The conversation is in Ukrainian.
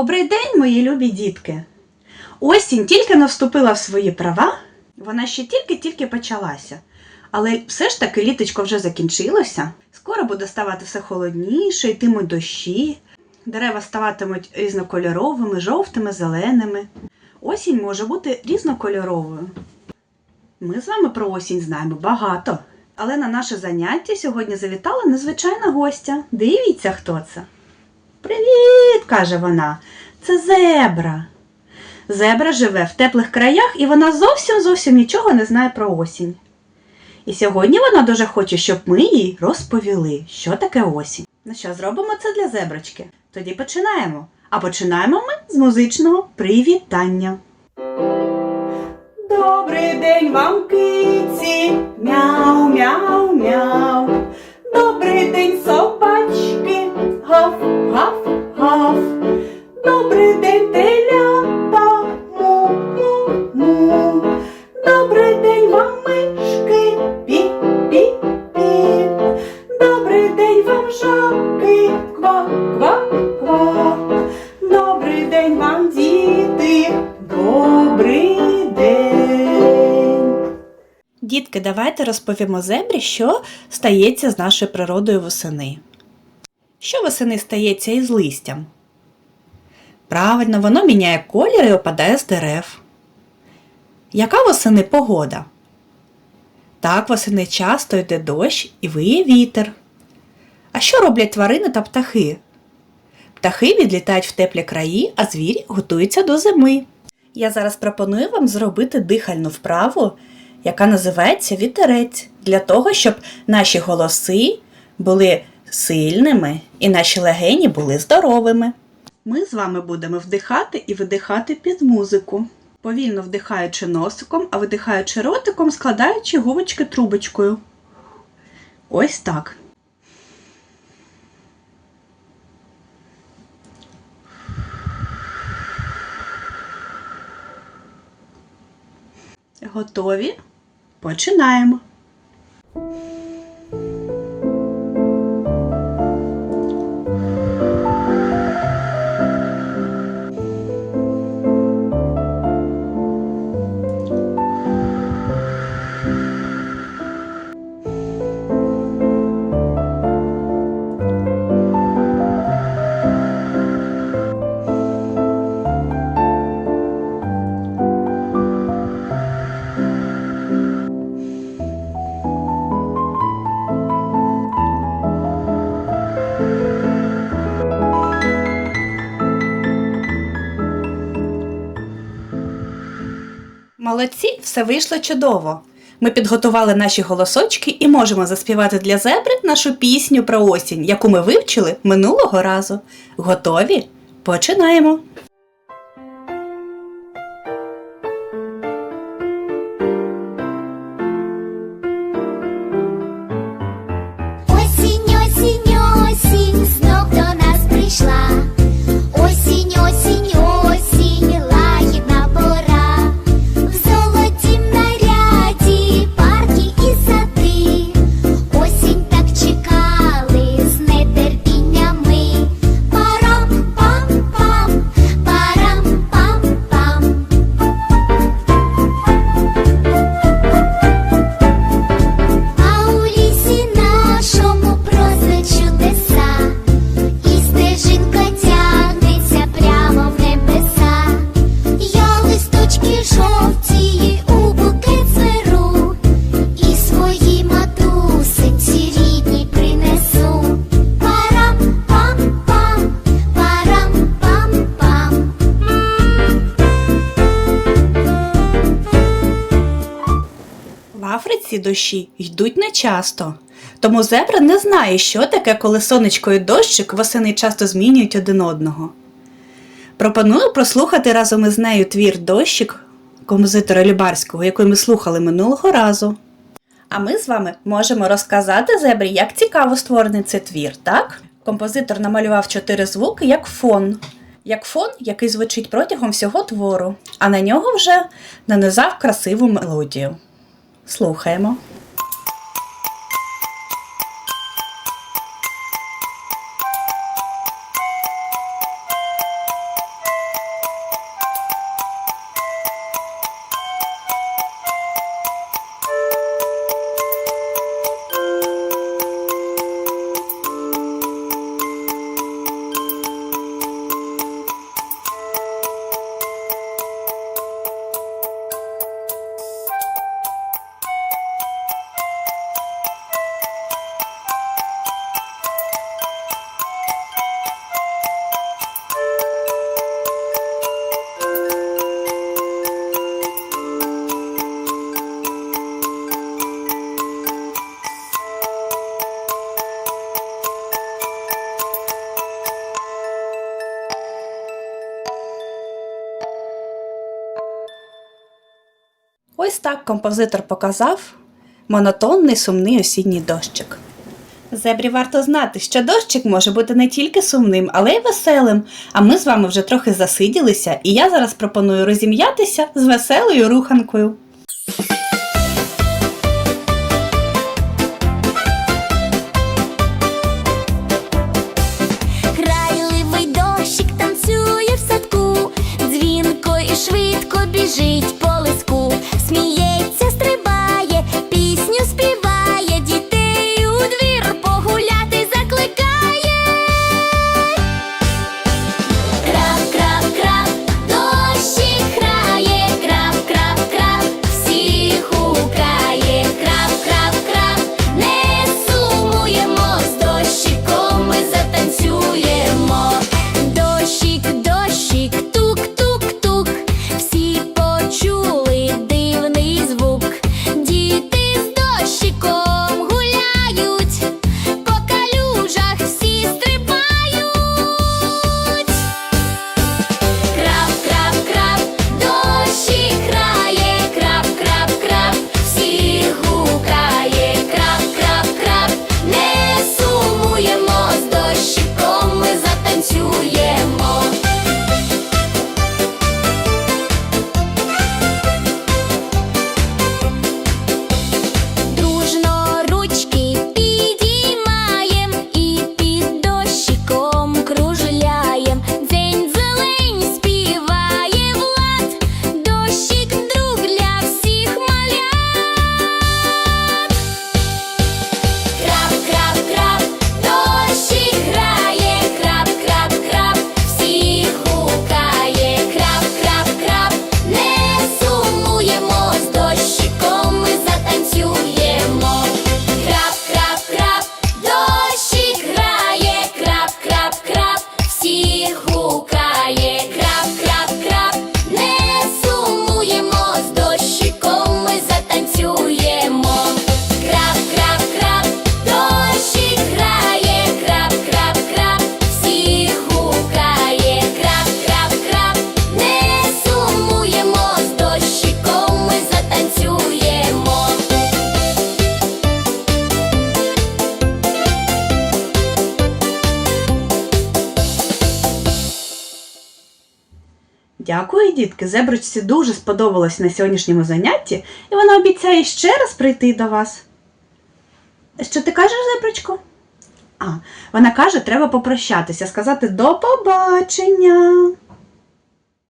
Добрий день, мої любі дітки! Осінь тільки не вступила в свої права, вона ще тільки-тільки почалася. Але все ж таки літочко вже закінчилося. Скоро буде ставати все холодніше, йтимуть дощі, дерева ставатимуть різнокольоровими, жовтими, зеленими. Осінь може бути різнокольоровою. Ми з вами про осінь знаємо багато. Але на наше заняття сьогодні завітала незвичайна гостя. Дивіться, хто це. Привіт, каже вона. Це зебра. Зебра живе в теплих краях і вона зовсім зовсім нічого не знає про осінь. І сьогодні вона дуже хоче, щоб ми їй розповіли, що таке осінь. Ну що, зробимо це для зеброчки? Тоді починаємо. А починаємо ми з музичного привітання. Добрий день вам, киці, мяу, мяу, мяу. Добрий день, собачки, Дітки, давайте розповімо зебрі, що стається з нашою природою восени. Що восени стається із листям? Правильно, воно міняє колір і опадає з дерев. Яка восени погода? Так, восени часто йде дощ і виє вітер. А що роблять тварини та птахи? Птахи відлітають в теплі краї, а звірі готуються до зими. Я зараз пропоную вам зробити дихальну вправу, яка називається вітерець, для того, щоб наші голоси були сильними і наші легені були здоровими. Ми з вами будемо вдихати і видихати під музику, повільно вдихаючи носиком, а видихаючи ротиком, складаючи губочки трубочкою. Ось так. Готові? Починаємо. Молодці, все вийшло чудово. Ми підготували наші голосочки і можемо заспівати для зебри нашу пісню про осінь, яку ми вивчили минулого разу. Готові? Починаємо! Африці дощі йдуть нечасто, тому зебра не знає, що таке, коли сонечко і дощик восени часто змінюють один одного. Пропоную прослухати разом із нею твір дощик композитора Любарського, який ми слухали минулого разу. А ми з вами можемо розказати зебрі, як цікаво створений цей твір, так? Композитор намалював чотири звуки як фон. Як фон, який звучить протягом всього твору, а на нього вже нанизав красиву мелодію. Слухаємо. Ось так композитор показав монотонний сумний осінній дощик. Зебрі варто знати, що дощик може бути не тільки сумним, але й веселим. А ми з вами вже трохи засиділися, і я зараз пропоную розім'ятися з веселою руханкою. Дякую, дітки! Зеброчці дуже сподобалось на сьогоднішньому занятті, і вона обіцяє ще раз прийти до вас. Що ти кажеш, зеброчко? А, вона каже, треба попрощатися, сказати до побачення.